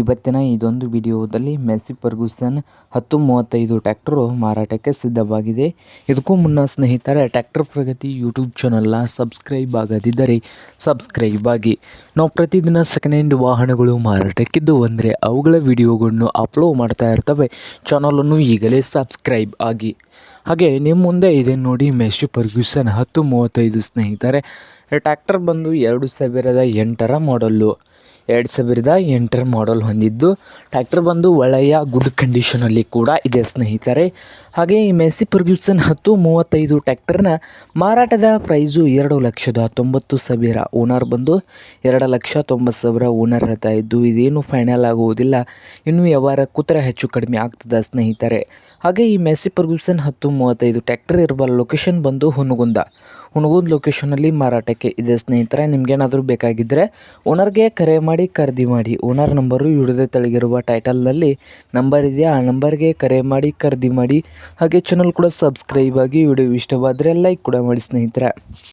ಇವತ್ತಿನ ಇದೊಂದು ವಿಡಿಯೋದಲ್ಲಿ ಮೆಸ್ಸಿ ಫರ್ಗೂಸನ್ ಹತ್ತು ಮೂವತ್ತೈದು ಟ್ಯಾಕ್ಟರು ಮಾರಾಟಕ್ಕೆ ಸಿದ್ಧವಾಗಿದೆ. ಇದಕ್ಕೂ ಮುನ್ನ ಸ್ನೇಹಿತರೆ ಟ್ಯಾಕ್ಟರ್ ಪ್ರಗತಿ ಯೂಟ್ಯೂಬ್ ಚಾನಲ್ನ ಸಬ್ಸ್ಕ್ರೈಬ್ ಆಗದಿದ್ದರೆ ಸಬ್ಸ್ಕ್ರೈಬ್ ಆಗಿ. ನಾವು ಪ್ರತಿದಿನ ಸೆಕೆಂಡ್ ಹ್ಯಾಂಡ್ ವಾಹನಗಳು ಮಾರಾಟಕ್ಕಿದ್ದು ಅಂದರೆ ಅವುಗಳ ವಿಡಿಯೋಗಳನ್ನು ಅಪ್ಲೋಡ್ ಮಾಡ್ತಾ ಇರ್ತವೆ. ಚಾನಲನ್ನು ಈಗಲೇ ಸಬ್ಸ್ಕ್ರೈಬ್ ಆಗಿ. ಹಾಗೆ ನಿಮ್ಮ ಮುಂದೆ ಇದೆ ನೋಡಿ ಮೆಸ್ಸಿ ಫರ್ಗ್ಯೂಸನ್ ಹತ್ತು ಮೂವತ್ತೈದು ಸ್ನೇಹಿತರೆ. ಟ್ಯಾಕ್ಟರ್ ಬಂದು ಎರಡು ಸಾವಿರದ ಎಂಟರ ಮಾಡಲ್ಲು ಎರಡು ಸಾವಿರದ ಎಂಟರ ಮಾಡಲ್ ಹೊಂದಿದ್ದು ಟ್ರ್ಯಾಕ್ಟರ್ ಬಂದು ಒಳ್ಳೆಯ ಗುಡ್ ಕಂಡೀಷನಲ್ಲಿ ಕೂಡ ಇದೆ ಸ್ನೇಹಿತರೆ. ಹಾಗೆ ಈ ಮೆಸ್ಸಿ ಫರ್ಗ್ಯೂಸನ್ ಹತ್ತು ಮೂವತ್ತೈದು ಟ್ಯಾಕ್ಟರ್ನ ಮಾರಾಟದ ಪ್ರೈಸು ಎರಡು ಲಕ್ಷದ ತೊಂಬತ್ತು ಸಾವಿರ ಓನರ್ ಬಂದು ಎರಡು ಲಕ್ಷ ತೊಂಬತ್ತು ಸಾವಿರ ಓನರ್ ಹೇಳ್ತಾ ಇದ್ದು, ಇದೇನು ಫೈನಲ್ ಆಗುವುದಿಲ್ಲ. ಇನ್ನು ವ್ಯವಹಾರ ಕೂತರೆ ಹೆಚ್ಚು ಕಡಿಮೆ ಆಗ್ತದೆ ಸ್ನೇಹಿತರೆ. ಹಾಗೆ ಈ ಮೆಸ್ಸಿ ಫರ್ಗ್ಯೂಸನ್ ಹತ್ತು ಮೂವತ್ತೈದು ಟ್ಯಾಕ್ಟರ್ ಇರುವ ಲೊಕೇಶನ್ ಬಂದು ಹುನಗುಂದ ಹುನಗುಂದ ಲೊಕೇಶನಲ್ಲಿ ಮಾರಾಟಕ್ಕೆ ಇದೆ ಸ್ನೇಹಿತರೆ, ನಿಮ್ಗೇನಾದರೂ ಬೇಕಾಗಿದ್ದರೆ ಓನರ್ಗೆ ಕರೆ ಮಾಡಿ, ಖರೀದಿ ಮಾಡಿ. ಓನರ್ ನಂಬರು ಹಿಡಿದ ತೆಳಗಿರುವ ಟೈಟಲ್ನಲ್ಲಿ ನಂಬರ್ ಇದೆ ಆ ನಂಬರ್ಗೆ ಕರೆ ಮಾಡಿ, ಖರೀದಿ ಮಾಡಿ. ಹಾಗೆ ಚಾನಲ್ ಕೂಡ ಸಬ್ಸ್ಕ್ರೈಬ್ ಆಗಿ ವಿಡಿಯೋ ಇಷ್ಟವಾದರೆ ಲೈಕ್ ಕೂಡ ಮಾಡಿ ಸ್ನೇಹಿತರೆ.